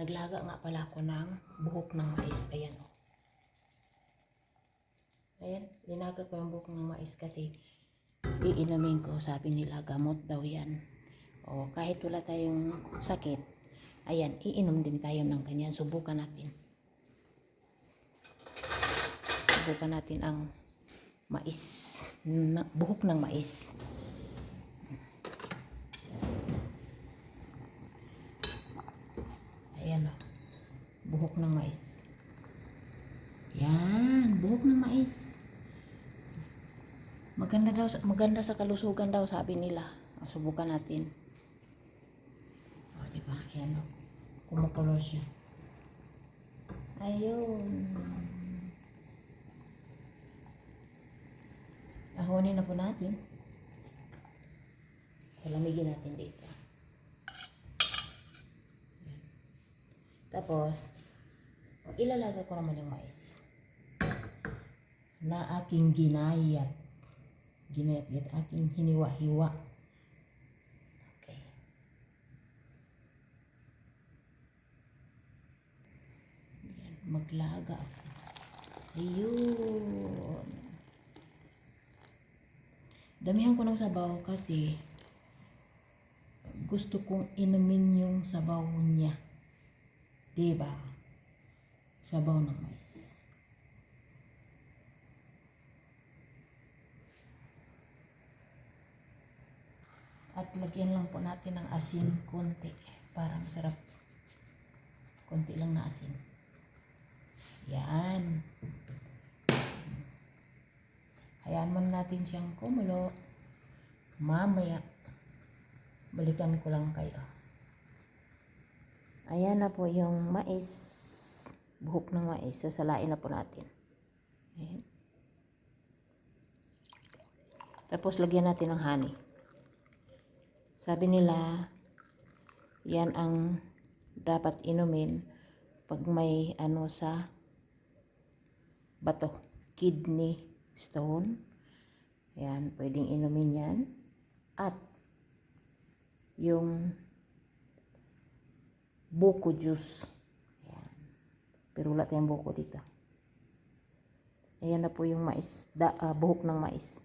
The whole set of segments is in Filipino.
naglaga nga pala ako ng buhok ng mais. Ayan o. Ayan, linaga ko yung buhok ng mais kasi iinamin ko, sabi nila, gamot daw yan. O kahit wala tayong sakit, ayan, iinom din tayo ng ganyan. Subukan natin. Subukan natin ang mais, buhok ng mais. Ayan o. Buhok ng mais. Yan, buhok ng mais. Maganda daw, maganda sa kalusugan daw sabi nila. O, Subukan natin. O, di ba? Ayan o. Kumukulo siya. Ayun. Ahonin na po natin. Palamigin natin dito. Tapos, ilalagay ko naman yung mais na aking ginayat. Ginayat-yat, aking hiniwa-hiwa. Okay. Yan, maglaga ako. Ayun. Damihan ko ng sabaw kasi gusto kong inumin yung sabaw niya. Diba? Sabaw ng mais. At lagyan lang po natin ng asin konti para masarap. Konti lang na asin. Yan. Hayaan muna natin siyang kumulo. Mamaya, balikan ko lang kayo. Ayan na po yung mais. Buhok ng mais. Sasalain na po natin. Ayan. Tapos lagyan natin ng honey. Sabi nila, yan ang dapat inumin pag may ano sa bato. Kidney stone. Ayan, pwedeng inumin yan. At yung buko juice. Ayan. Pero wala tayong buko dito. Ayan na po yung mais, da, ah, buhok ng mais.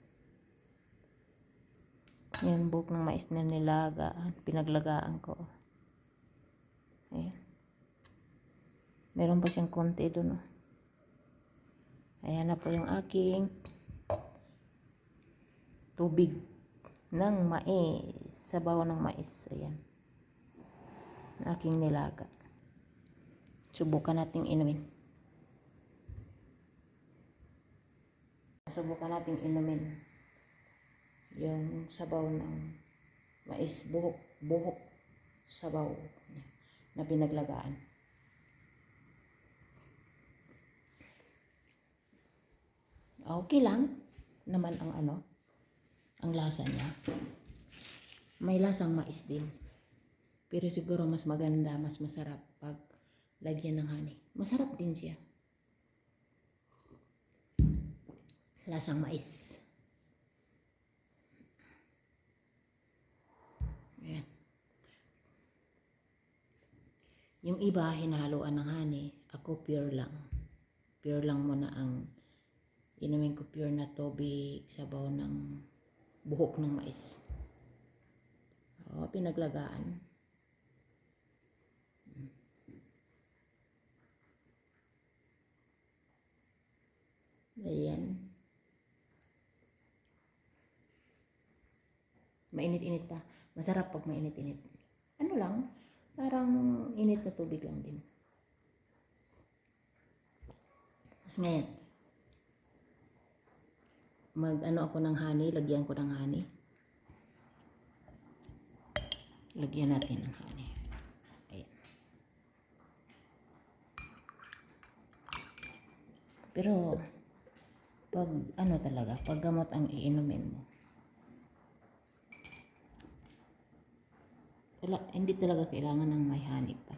Ayan, buhok ng mais na nilagaan, pinaglagaan ko. Ayan. Meron pa siyang konti doon. Oh. Ayan na po yung aking tubig ng mais. Sabaw ng mais. Ayan aking nilaga. Subukan nating inumin. Subukan nating inumin yung sabaw ng mais buhok, buhok sabaw na pinaglagaan. Okay lang naman ang ano, ang lasa niya. May lasang mais din. Pero siguro mas maganda, mas masarap pag lagyan ng honey. Masarap din siya. Lasang mais. Ayan. Yung iba, hinahaluan ng honey. Ako pure lang. Pure lang muna ang inumin ko pure na tubig, sabaw ng buhok ng mais. O, pinaglagaan. Ayan. Mainit-init pa. Masarap pag mainit-init. Ano lang, parang init na tubig lang din. Tapos ngayon, mag ano ako ng honey, lagyan ko ng honey. Lagyan natin ng honey. Ayan. Pero, pag ano talaga, pag gamot ang iinumin mo. Wala, hindi talaga kailangan ng may hanip pa.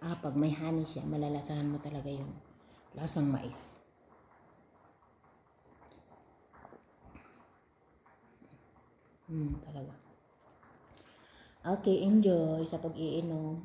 Ah, pag may honey siya, malalasahan mo talaga yung lasang mais. Hmm, talaga. Okay, enjoy sa pag-iinom.